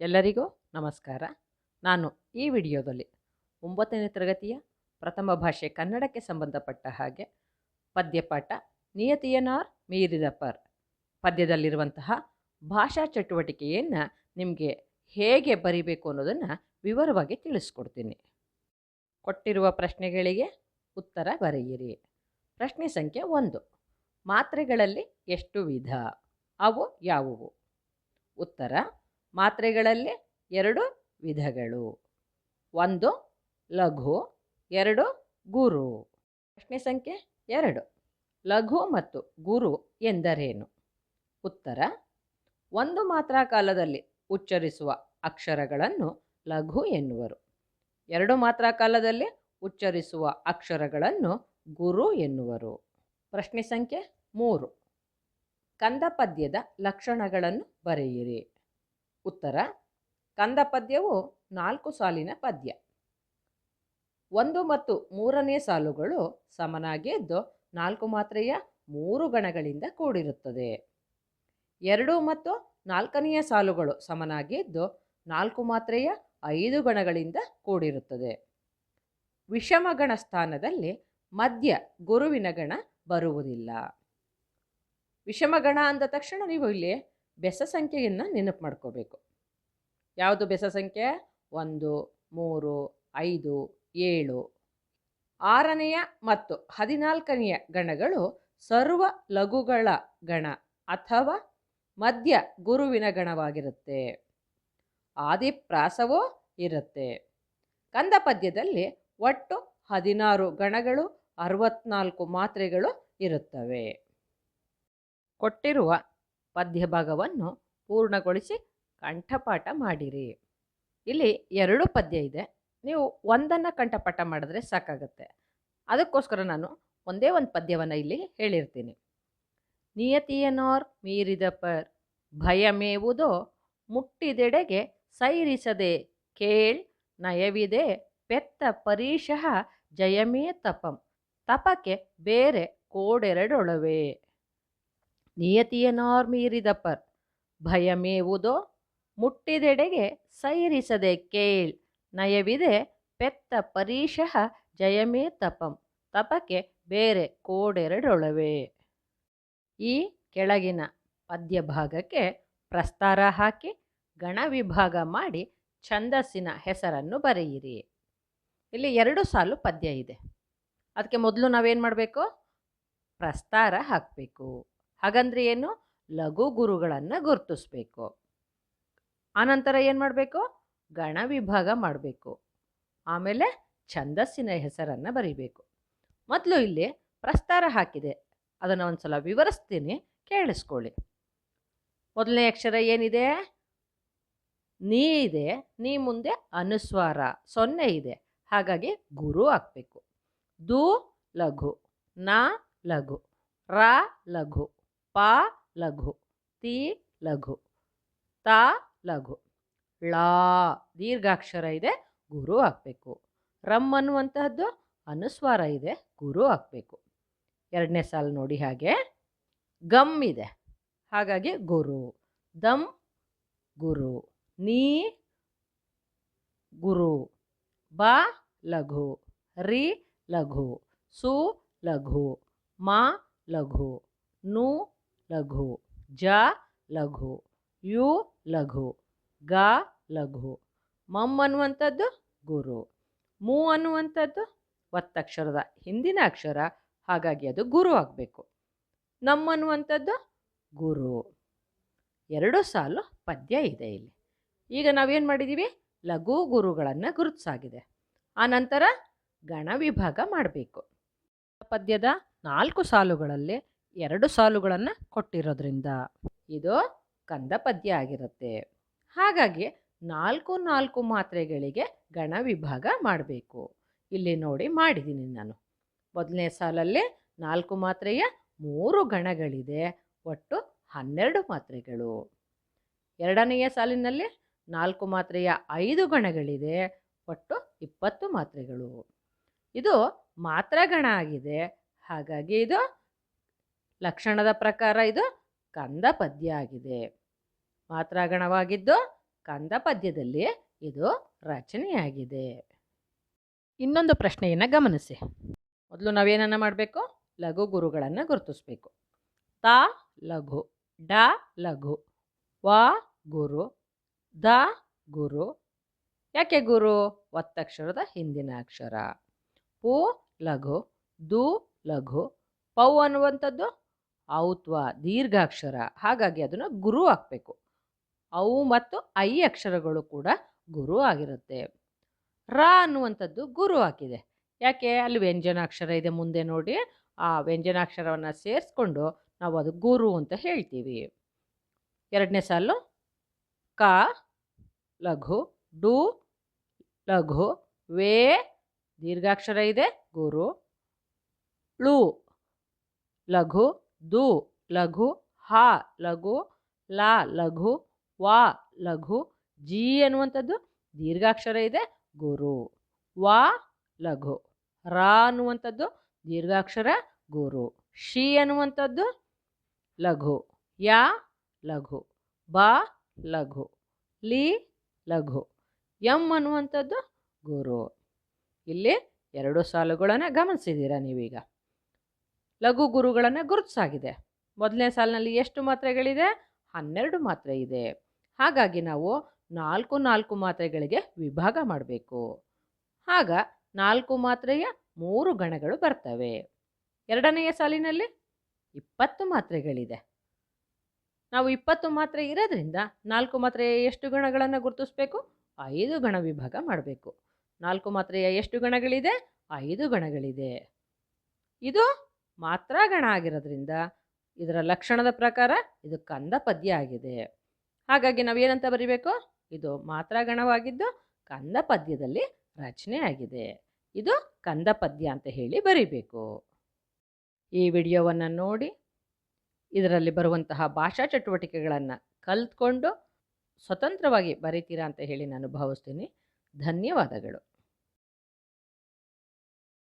ಎಲ್ಲರಿಗೂ ನಮಸ್ಕಾರ. ನಾನು ಈ ವಿಡಿಯೋದಲ್ಲಿ ಒಂಬತ್ತನೇ ತರಗತಿಯ ಪ್ರಥಮ ಭಾಷೆ ಕನ್ನಡಕ್ಕೆ ಸಂಬಂಧಪಟ್ಟ ಹಾಗೆ ಪದ್ಯಪಾಠ ನಿಯತಿಯನಾರ್ ಮೀರಿದ ಪರ್ ಪದ್ಯದಲ್ಲಿರುವಂತಹ ಭಾಷಾ ಚಟುವಟಿಕೆಯನ್ನು ನಿಮಗೆ ಹೇಗೆ ಬರಿಬೇಕು ಅನ್ನೋದನ್ನು ವಿವರವಾಗಿ ತಿಳಿಸ್ಕೊಡ್ತೀನಿ. ಕೊಟ್ಟಿರುವ ಪ್ರಶ್ನೆಗಳಿಗೆ ಉತ್ತರ ಬರೆಯಿರಿ. ಪ್ರಶ್ನೆ ಸಂಖ್ಯೆ ಒಂದು. ಮಾತ್ರೆಗಳಲ್ಲಿ ಎಷ್ಟು ವಿಧ? ಅವು ಯಾವುವು? ಉತ್ತರ ಮಾತ್ರೆಗಳಲ್ಲಿ ಎರಡು ವಿಧಗಳು. ಒಂದು ಲಘು, ಎರಡು ಗುರು. ಪ್ರಶ್ನೆ ಸಂಖ್ಯೆ ಎರಡು. ಲಘು ಮತ್ತು ಗುರು ಎಂದರೇನು? ಉತ್ತರ, ಒಂದು ಮಾತ್ರ ಕಾಲದಲ್ಲಿ ಉಚ್ಚರಿಸುವ ಅಕ್ಷರಗಳನ್ನು ಲಘು ಎನ್ನುವರು. ಎರಡು ಮಾತ್ರ ಕಾಲದಲ್ಲಿ ಉಚ್ಚರಿಸುವ ಅಕ್ಷರಗಳನ್ನು ಗುರು ಎನ್ನುವರು. ಪ್ರಶ್ನೆ ಸಂಖ್ಯೆ ಮೂರು. ಕಂದ ಪದ್ಯದ ಲಕ್ಷಣಗಳನ್ನು ಬರೆಯಿರಿ. ಉತ್ತರ, ಕಂದ ಪದ್ಯವು ನಾಲ್ಕು ಸಾಲಿನ ಪದ್ಯ. ಒಂದು ಮತ್ತು ಮೂರನೇ ಸಾಲುಗಳು ಸಮನಾಗಿ ಇದ್ದು ನಾಲ್ಕು ಮಾತ್ರೆಯ ಮೂರು ಗಣಗಳಿಂದ ಕೂಡಿರುತ್ತದೆ. ಎರಡು ಮತ್ತು ನಾಲ್ಕನೆಯ ಸಾಲುಗಳು ಸಮನಾಗಿ ಇದ್ದು ನಾಲ್ಕು ಮಾತ್ರೆಯ ಐದು ಗಣಗಳಿಂದ ಕೂಡಿರುತ್ತದೆ. ವಿಷಮ ಗಣ ಸ್ಥಾನದಲ್ಲಿ ಮಧ್ಯ ಗುರುವಿನ ಗಣ ಬರುವುದಿಲ್ಲ. ವಿಷಮಗಣ ಅಂದ ತಕ್ಷಣ ನೀವು ಇಲ್ಲಿ ಬೆಸ ಸಂಖ್ಯೆಯನ್ನು ನೆನಪು ಮಾಡ್ಕೋಬೇಕು. ಯಾವುದು ಬೆಸ ಸಂಖ್ಯೆ? ಒಂದು, ಮೂರು, ಐದು, ಏಳು. ಆರನೆಯ ಮತ್ತು ಹದಿನಾಲ್ಕನೆಯ ಗಣಗಳು ಸರ್ವ ಲಘುಗಳ ಗಣ ಅಥವಾ ಮಧ್ಯ ಗುರುವಿನ ಗಣವಾಗಿರುತ್ತೆ. ಆದಿಪ್ರಾಸವೂ ಇರುತ್ತೆ. ಕಂದ ಪದ್ಯದಲ್ಲಿ ಒಟ್ಟು ಹದಿನಾರು ಗಣಗಳು, ಅರವತ್ನಾಲ್ಕು ಮಾತ್ರೆಗಳು ಇರುತ್ತವೆ. ಕೊಟ್ಟಿರುವ ಪದ್ಯಭಾಗವನ್ನು ಪೂರ್ಣಗೊಳಿಸಿ ಕಂಠಪಾಠ ಮಾಡಿರಿ. ಇಲ್ಲಿ ಎರಡು ಪದ್ಯ ಇದೆ. ನೀವು ಒಂದನ್ನು ಕಂಠಪಾಠ ಮಾಡಿದ್ರೆ ಸಾಕಾಗುತ್ತೆ. ಅದಕ್ಕೋಸ್ಕರ ನಾನು ಒಂದೇ ಒಂದು ಪದ್ಯವನ್ನು ಇಲ್ಲಿ ಹೇಳಿರ್ತೀನಿ. ನಿಯತಿಯನೋರ್ ಮೀರಿದ ಪರ್, ಭಯಮೇವುದೋ ಮುಟ್ಟಿದೆಡೆಗೆ ಸೈರಿಸದೆ ಕೇಳ್ ನಯವಿದೆ ಪೆತ್ತ ಪರೀಶಃ ಜಯಮೇ ತಪಂ. ತಪಕ್ಕೆ ಬೇರೆ ಕೋಡೆರಡೊಳವೆ. ನಿಯತಿಯನಾರ್ ಮೀರಿದಪರ್. ಭಯಮೇವುದೋ ಮುಟ್ಟಿದೆಡೆಗೆ ಸೈರಿಸದೆ ಕೇಳ್. ನಯವಿದೆ ಪೆತ್ತ ಪರೀಶಃ ಜಯಮೇ ತಪಂ. ತಪಕ್ಕೆ ಬೇರೆ ಕೋಡೆರಡೊಳವೆ. ಈ ಕೆಳಗಿನ ಪದ್ಯ ಭಾಗಕ್ಕೆ ಪ್ರಸ್ತಾರ ಹಾಕಿ ಗಣ ವಿಭಾಗ ಮಾಡಿ ಛಂದಸ್ಸಿನ ಹೆಸರನ್ನು ಬರೆಯಿರಿ. ಇಲ್ಲಿ ಎರಡು ಸಾಲು ಪದ್ಯ ಇದೆ. ಅದಕ್ಕೆ ಮೊದಲು ನಾವೇನು ಮಾಡಬೇಕು? ಪ್ರಸ್ತಾರ ಹಾಕಬೇಕು. ಹಾಗಂದ್ರೆ ಏನು? ಲಘು ಗುರುಗಳನ್ನು ಗುರುತಿಸ್ಬೇಕು. ಆನಂತರ ಏನು ಮಾಡಬೇಕು? ಗಣ ವಿಭಾಗ ಮಾಡಬೇಕು. ಆಮೇಲೆ ಛಂದಸ್ಸಿನ ಹೆಸರನ್ನು ಬರಿಬೇಕು. ಮೊದಲು ಇಲ್ಲಿ ಪ್ರಸ್ತಾರ ಹಾಕಿದೆ. ಅದನ್ನು ಒಂದು ಸಲ ವಿವರಿಸ್ತೀನಿ. ಕೇಳಿಸ್ಕೊಳ್ಳಿ. ಮೊದಲನೇ ಅಕ್ಷರ ಏನಿದೆ? ನೀ ಇದೆ, ನೀ ಮುಂದೆ ಅನುಸ್ವಾರ, ಸೊನ್ನೆ ಇದೆ. ಹಾಗಾಗಿ ಗುರು ಆಗಬೇಕು. ದು ಲಘು, ನ ಲಘು, ರ ಲಘು. ಪ ಲಘು, ತಿ ಲಘು, ತ ಲಘು. ಳ ದೀರ್ಘಾಕ್ಷರ ಇದೆ, ಗುರು ಹಾಕಬೇಕು. ರಮ್ ಅನ್ನುವಂತಹದ್ದು ಅನುಸ್ವಾರ ಇದೆ, ಗುರು ಹಾಕಬೇಕು. ಎರಡನೇ ಸಾಲು ನೋಡಿ ಹಾಗೆ. ಗಮ್ ಇದೆ, ಹಾಗಾಗಿ ಗುರು. ದಮ್, ಗುರು. ನೀ, ಗುರು. ಬ, ಲಘು. ರಿ, ಲಘು. ಸು, ಲಘು. ಮಾ, ಲಘು. ನು ಲಘು. ಜ ಲಘು. ಯು ಲಘು. ಗ ಲಘು. ಮಮ್ ಅನ್ನುವಂಥದ್ದು ಗುರು. ಮೂ ಅನ್ನುವಂಥದ್ದು ಒತ್ತಕ್ಷರದ, ಹಿಂದಿನ ಅಕ್ಷರ. ಹಾಗಾಗಿ ಅದು ಗುರು ಆಗಬೇಕು. ನಮ್ಮ ಅನ್ನುವಂಥದ್ದು ಗುರು. ಎರಡು ಸಾಲು ಪದ್ಯ ಇದೆ ಇಲ್ಲಿ. ಈಗ ನಾವೇನು ಮಾಡಿದ್ದೀವಿ ಲಘು ಗುರುಗಳನ್ನು ಗುರುತಿಸಾಗಿದೆ. ಆನಂತರ ಗಣ ವಿಭಾಗ ಮಾಡಬೇಕು. ಪದ್ಯದ ನಾಲ್ಕು ಸಾಲುಗಳಲ್ಲಿ ಎರಡು ಸಾಲುಗಳನ್ನು ಕೊಟ್ಟಿರೋದ್ರಿಂದ ಇದು ಕಂದ ಪದ್ಯ ಆಗಿರುತ್ತೆ. ಹಾಗಾಗಿ ನಾಲ್ಕು ನಾಲ್ಕು ಮಾತ್ರೆಗಳಿಗೆ ಗಣ ವಿಭಾಗ ಮಾಡಬೇಕು. ಇಲ್ಲಿ ನೋಡಿ ಮಾಡಿದ್ದೀನಿ ನಾನು. ಮೊದಲನೇ ಸಾಲಲ್ಲಿ ನಾಲ್ಕು ಮಾತ್ರೆಯ ಮೂರು ಗಣಗಳಿದೆ. ಒಟ್ಟು ಹನ್ನೆರಡು ಮಾತ್ರೆಗಳು. ಎರಡನೆಯ ಸಾಲಿನಲ್ಲಿ ನಾಲ್ಕು ಮಾತ್ರೆಯ ಐದು ಗಣಗಳಿದೆ. ಒಟ್ಟು ಇಪ್ಪತ್ತು ಮಾತ್ರೆಗಳು. ಇದು ಮಾತ್ರಗಣ ಆಗಿದೆ. ಹಾಗಾಗಿ ಇದು ಲಕ್ಷಣದ ಪ್ರಕಾರ ಇದು ಕಂದ ಪದ್ಯ ಆಗಿದೆ. ಮಾತ್ರಾಗಣವಾಗಿದ್ದು ಕಂದ ಪದ್ಯದಲ್ಲಿ ಇದು ರಚನೆಯಾಗಿದೆ. ಇನ್ನೊಂದು ಪ್ರಶ್ನೆಯನ್ನು ಗಮನಿಸಿ. ಮೊದಲು ನಾವೇನನ್ನು ಮಾಡಬೇಕು? ಲಘು ಗುರುಗಳನ್ನು ಗುರುತಿಸಬೇಕು. ತ ಲಘು, ಡ ಲಘು, ವ ಗುರು, ದ ಗುರು. ಯಾಕೆ ಗುರು? ಒತ್ತಕ್ಷರದ ಹಿಂದಿನ ಅಕ್ಷರ. ಪು ಲಘು, ದು ಲಘು. ಪೌ ಅನ್ನುವಂಥದ್ದು ಔತ್ವ ದೀರ್ಘಾಕ್ಷರ, ಹಾಗಾಗಿ ಅದನ್ನು ಗುರು ಹಾಕಬೇಕು ಅವು ಮತ್ತು ಐ ಅಕ್ಷರಗಳು ಕೂಡ ಗುರು ಆಗಿರುತ್ತೆ. ರ ಅನ್ನುವಂಥದ್ದು ಗುರು ಹಾಕಿದೆ. ಯಾಕೆ? ಅಲ್ಲಿ ವ್ಯಂಜನಾಕ್ಷರ ಇದೆ ಮುಂದೆ ನೋಡಿ. ಆ ವ್ಯಂಜನಾಕ್ಷರವನ್ನು ಸೇರಿಸ್ಕೊಂಡು ನಾವು ಅದು ಗುರು ಅಂತ ಹೇಳ್ತೀವಿ. ಎರಡನೇ ಸಾಲು, ಕ, ಲಘು, ಡು, ಲಘು, ವೇ, ದೀರ್ಘಾಕ್ಷರ ಇದೆ, ಗುರು. ಳು, ಲಘು ದು ಲಘು, ಹ ಲಘು, ಲ ಲಘು, ವ ಲಘು, ಜಿ ಅನ್ನುವಂಥದ್ದು ದೀರ್ಘಾಕ್ಷರ ಇದೆ. ಗುರು, ವ ಲಘು, ರ ಅನ್ನುವಂಥದ್ದು ದೀರ್ಘಾಕ್ಷರ ಗುರು ಶಿ ಅನ್ನುವಂಥದ್ದು ಲಘು, ಯ ಲಘು, ಬ ಲಘು, ಲಿ ಲಘು, ಎಂ ಅನ್ನುವಂಥದ್ದು ಗುರು. ಇಲ್ಲಿ ಎರಡು ಸಾಲುಗಳನ್ನು ಗಮನಿಸಿದ್ದೀರಾ ನೀವೀಗ? ಲಘು ಗುರುಗಳನ್ನು ಗುರುತಿಸಾಗಿದೆ. ಮೊದಲನೇ ಸಾಲಿನಲ್ಲಿ ಎಷ್ಟು ಮಾತ್ರೆಗಳಿದೆ? ಹನ್ನೆರಡು ಮಾತ್ರೆ ಇದೆ. ಹಾಗಾಗಿ ನಾವು ನಾಲ್ಕು ನಾಲ್ಕು ಮಾತ್ರೆಗಳಿಗೆ ವಿಭಾಗ ಮಾಡಬೇಕು. ಆಗ ನಾಲ್ಕು ಮಾತ್ರೆಯ ಮೂರು ಗಣಗಳು ಬರ್ತವೆ. ಎರಡನೆಯ ಸಾಲಿನಲ್ಲಿ ಇಪ್ಪತ್ತು ಮಾತ್ರೆಗಳಿದೆ. ನಾವು ಇಪ್ಪತ್ತು ಮಾತ್ರೆ ಇರೋದ್ರಿಂದ ನಾಲ್ಕು ಮಾತ್ರೆಯ ಎಷ್ಟು ಗಣಗಳನ್ನು ಗುರುತಿಸ್ಬೇಕು? ಐದು ಗಣ ವಿಭಾಗ ಮಾಡಬೇಕು. ನಾಲ್ಕು ಮಾತ್ರೆಯ ಎಷ್ಟು ಗಣಗಳಿದೆ? ಐದು ಗಣಗಳಿದೆ. ಇದು ಮಾತ್ರ ಗಣ ಆಗಿರೋದ್ರಿಂದ ಇದರ ಲಕ್ಷಣದ ಪ್ರಕಾರ ಇದು ಕಂದ ಪದ್ಯ ಆಗಿದೆ. ಹಾಗಾಗಿ ನಾವೇನಂತ ಬರಿಬೇಕು? ಇದು ಮಾತ್ರ ಗಣವಾಗಿದ್ದು ಕಂದ ಪದ್ಯದಲ್ಲಿ ರಚನೆ ಆಗಿದೆ. ಇದು ಕಂದ ಪದ್ಯ ಅಂತ ಹೇಳಿ ಬರಿಬೇಕು. ಈ ವಿಡಿಯೋವನ್ನು ನೋಡಿ, ಇದರಲ್ಲಿ ಬರುವಂತಹ ಭಾಷಾ ಚಟುವಟಿಕೆಗಳನ್ನು ಕಲ್ತ್ಕೊಂಡು ಸ್ವತಂತ್ರವಾಗಿ ಬರೀತೀರಾ ಅಂತ ಹೇಳಿ ನಾನು ಭಾವಿಸ್ತೀನಿ. ಧನ್ಯವಾದಗಳು.